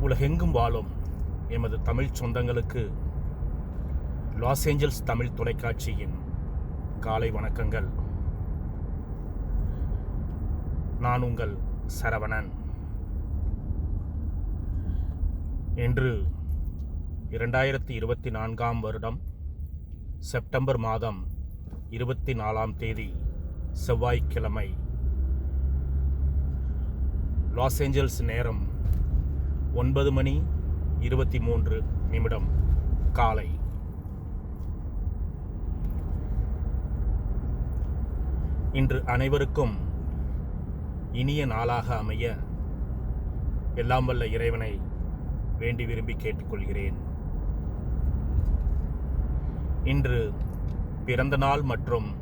உலகெங்கும் வாழும் எமது தமிழ் சொந்தங்களுக்கு லாஸ் ஏஞ்சல்ஸ் தமிழ் தொலைக்காட்சியின் காலை வணக்கங்கள். நான் உங்கள் சரவணன். இன்று இரண்டாயிரத்தி இருபத்தி நான்காம் வருடம் செப்டம்பர் மாதம் இருபத்தி நாலாம் தேதி செவ்வாய்க்கிழமை. லாஸ் ஏஞ்சல்ஸ் நேரம் ஒன்பது மணி இருபத்தி மூன்று நிமிடம் காலை. இன்று அனைவருக்கும் இனிய நாளாக அமைய எல்லாம் வல்ல இறைவனை வேண்டி விரும்பி கேட்டுக்கொள்கிறேன். இன்று பிறந்த நாள் மற்றும்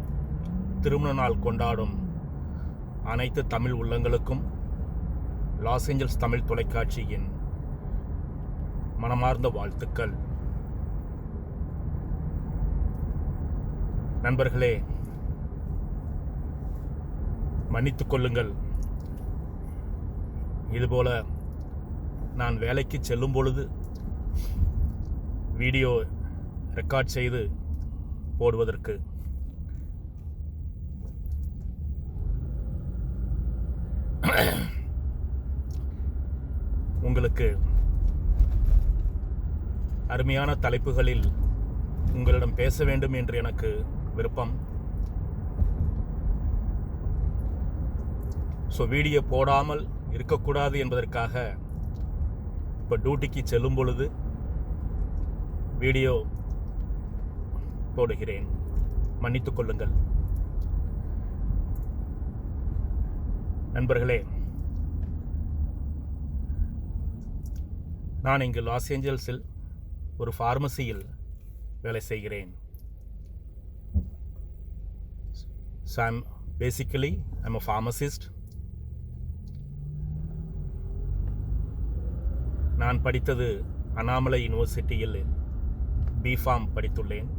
திருமண நாள் கொண்டாடும் அனைத்து தமிழ் உள்ளங்களுக்கும் லாஸ் ஏஞ்சல்ஸ் தமிழ் தொலைக்காட்சியின் மனமார்ந்த வாழ்த்துக்கள். நண்பர்களே மன்னித்துக் கொள்ளுங்கள். இதுபோல நான் வேலைக்கு செல்லும் பொழுது வீடியோ ரெக்கார்ட் செய்து போடுவதற்கு உங்களுக்கு அருமையான தலைப்புகளில் உங்களிடம் பேச வேண்டும் என்று எனக்கு விருப்பம். ஸோ வீடியோ போடாமல் இருக்கக்கூடாது என்பதற்காக இப்போ டியூட்டிக்கு செல்லும் பொழுது வீடியோ போடுகிறேன். மன்னித்துக் கொள்ளுங்கள். நண்பர்களே நான் இங்கு லாஸ் ஏஞ்சல்ஸில் ஒரு ஃபார்மசியில் வேலை செய்கிறேன். So I'm basically I'm a pharmacist நான் படித்தது அண்ணாமலை யூனிவர்சிட்டியில் பிஃபார்ம் படித்துள்ளேன்.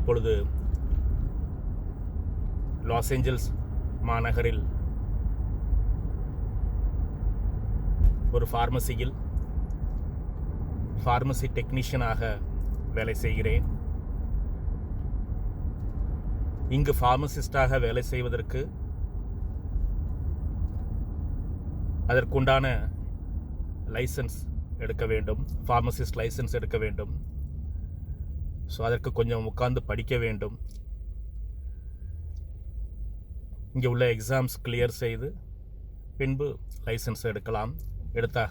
இப்பொழுது லாஸ் ஏஞ்சல்ஸ் மாநகரில் ஒரு ஃபார்மசியில் ஃபார்மசி டெக்னீஷியனாக வேலை செய்கிறேன். இங்கு ஃபார்மசிஸ்டாக வேலை செய்வதற்கு அதற்குண்டான லைசன்ஸ் எடுக்க வேண்டும். ஃபார்மசிஸ்ட் லைசன்ஸ் எடுக்க வேண்டும். ஸோ அதற்கு கொஞ்சம் உட்கார்ந்து படிக்க வேண்டும். இங்கே உள்ள எக்ஸாம்ஸ் கிளியர் செய்து பின்பு லைசன்ஸ் எடுக்கலாம். எடுத்தா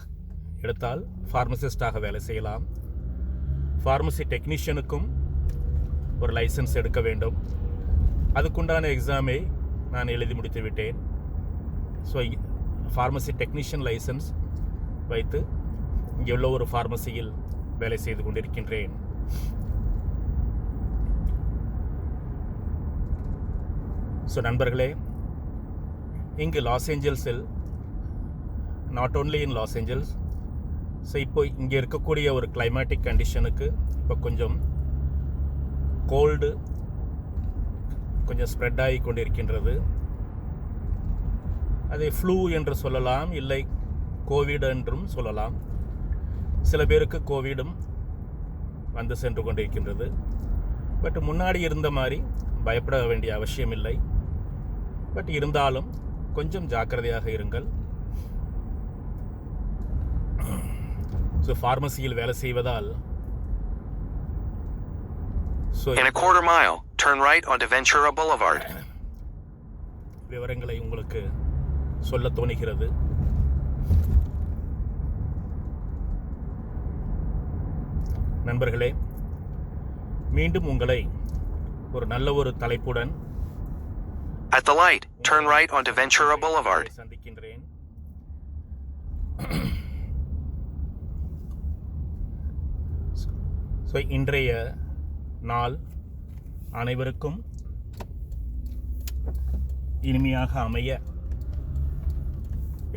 எடுத்தால் ஃபார்மசிஸ்டாக வேலை செய்யலாம். ஃபார்மசி டெக்னீஷியனுக்கும் ஒரு லைசன்ஸ் எடுக்க வேண்டும். அதுக்குண்டான எக்ஸாமை நான் எழுதி முடித்து விட்டேன். ஸோ ஃபார்மசி டெக்னீஷியன் லைசன்ஸ் வைத்து இங்கே உள்ள ஒரு ஃபார்மசியில் வேலை செய்து கொண்டிருக்கின்றேன். ஸோ நண்பர்களே இங்கு loss ஏஞ்சல்ஸில் not only in Los Angeles so இப்போ இங்கே இருக்கக்கூடிய ஒரு கிளைமேட்டிக் கண்டிஷனுக்கு இப்போ கொஞ்சம் கோல்டு கொஞ்சம் ஸ்ப்ரெட் ஆகி கொண்டிருக்கின்றது. அதை ஃப்ளூ என்று சொல்லலாம் இல்லை கோவிட் என்றும் சொல்லலாம். சில பேருக்கு கோவிடும் வந்து சென்று கொண்டிருக்கின்றது. பட் முன்னாடி இருந்த மாதிரி பயப்பட வேண்டிய அவசியம் இல்லை பட் இருந்தாலும் கொஞ்சம் ஜாக்கிரதையாக இருங்கள். ஸோ ஃபார்மசியில் வேலை செய்வதால் so In a quarter mile, turn right onto Ventura Boulevard. விவரங்களை உங்களுக்கு சொல்ல தோணுகிறது நண்பர்களே மீண்டும் உங்களை ஒரு நல்ல ஒரு தலைப்புடன் At the light, turn right onto Ventura Boulevard. சந்திக்கின்றேன் ஸோ இன்றைய நாள் அனைவருக்கும் இனிமையாக அமைய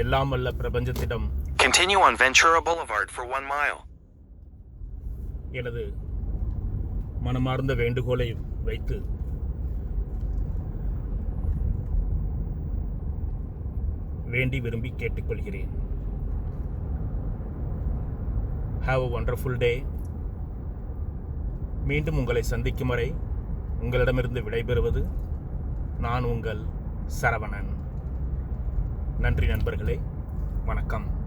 எல்லாம் வல்ல பிரபஞ்சத்திடம் Continue on Ventura Boulevard for one mile. எனது மனமார்ந்த வேண்டுகோளை வைத்து வேண்டி விரும்பி கேட்டுக்கொள்கிறேன் ஹாவ் அ ஒண்டர்ஃபுல் டே மீண்டும் உங்களை சந்திக்கும் வரை உங்களிடமிருந்து விடைபெறுவது நான் உங்கள் சரவணன். நன்றி நண்பர்களே வணக்கம்.